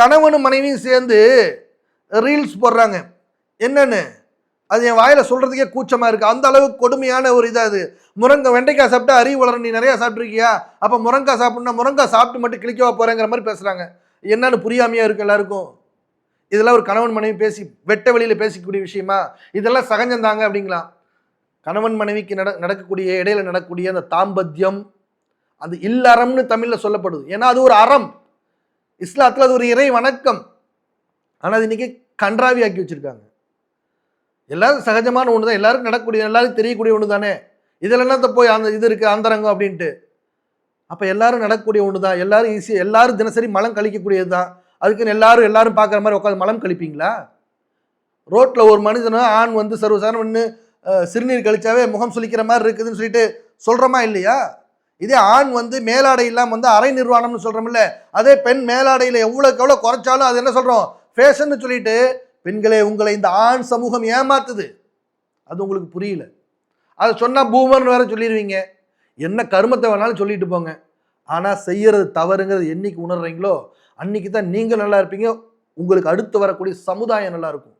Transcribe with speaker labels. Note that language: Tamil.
Speaker 1: கணவனும் மனைவியும் சேர்ந்து ரீல்ஸ் போடுறாங்க. என்னன்னு? அது என் வாயில் சொல்கிறதுக்கே கூச்சமாக இருக்குது அந்த அளவுக்கு கொடுமையான ஒரு இதாக அது. முருங்கை வெண்டைக்காய் சாப்பிட்டா அறிவு வளரும் நீ நிறையா சாப்பிட்ருக்கியா அப்போ முருங்காய் சாப்பிடணும்னா முருங்காய் சாப்பிட்டு மட்டும் கிளிக்கவா போகிறேங்கிற மாதிரி பேசுகிறாங்க என்னன்னு புரியாமையாக இருக்கு எல்லாருக்கும்? இதெல்லாம் ஒரு கணவன் மனைவி பேசி வெட்ட வெளியில் பேசிக்கக்கூடிய விஷயமா? இதெல்லாம் சகஞ்சந்தாங்க அப்படிங்களாம். கணவன் மனைவிக்கு நட நடக்கக்கூடிய இடையில நடக்கக்கூடிய அந்த தாம்பத்தியம் அது இல்லறம்னு தமிழில் சொல்லப்படுது. ஏன்னா அது ஒரு அறம். இஸ்லாத்தில் அது ஒரு இறை வணக்கம். ஆனால் அது இன்னைக்கு கன்றாவி ஆக்கி வச்சுருக்காங்க. எல்லாரும் சகஜமான ஒன்று தான் எல்லாருக்கும் நடக்கக்கூடிய எல்லாருக்கும் தெரியக்கூடிய ஒன்று தானே இதில் என்னத்த போய் அந்த இது இருக்குது அந்தரங்கம் அப்படின்ட்டு. அப்போ எல்லாரும் நடக்கக்கூடிய ஒன்று தான் எல்லாரும் ஈஸி எல்லாரும் தினசரி மலம் கழிக்கக்கூடியது தான் அதுக்குன்னு எல்லாரும் எல்லாரும் பார்க்குற மாதிரி உட்காந்து மலம் கழிப்பீங்களா? ரோட்டில் ஒரு மனிதனும் ஆண் வந்து சர்வசாதாரண ஒன்று சிறுநீர் கழிச்சாவே முகம் சுளிக்கிற மாதிரி இருக்குதுன்னு சொல்லிட்டு சொல்கிறோமா இல்லையா? இதே ஆண் வந்து மேலாடை இல்லாமல் வந்து அரை நிர்வாணம்னு சொல்கிறோம்ல அதே பெண் மேலாடையில் எவ்வளோக்கு எவ்வளோ குறைச்சாலும் அது என்ன சொல்கிறோம் ஃபேஷன்னு சொல்லிட்டு பெண்களே உங்களை இந்த ஆண் சமூகம் ஏமாத்துது. அது உங்களுக்கு புரியல. அதை சொன்னால் பூமர்னு வேற சொல்லிடுவீங்க. என்ன கருமத்தை வேணாலும் சொல்லிட்டு போங்க. ஆனால் செய்கிறது தவறுங்கிறது என்றைக்கு உணர்றீங்களோ அன்னைக்கு தான் நீங்கள் நல்லா இருப்பீங்க. உங்களுக்கு அடுத்து வரக்கூடிய சமுதாயம் நல்லா இருக்கும்.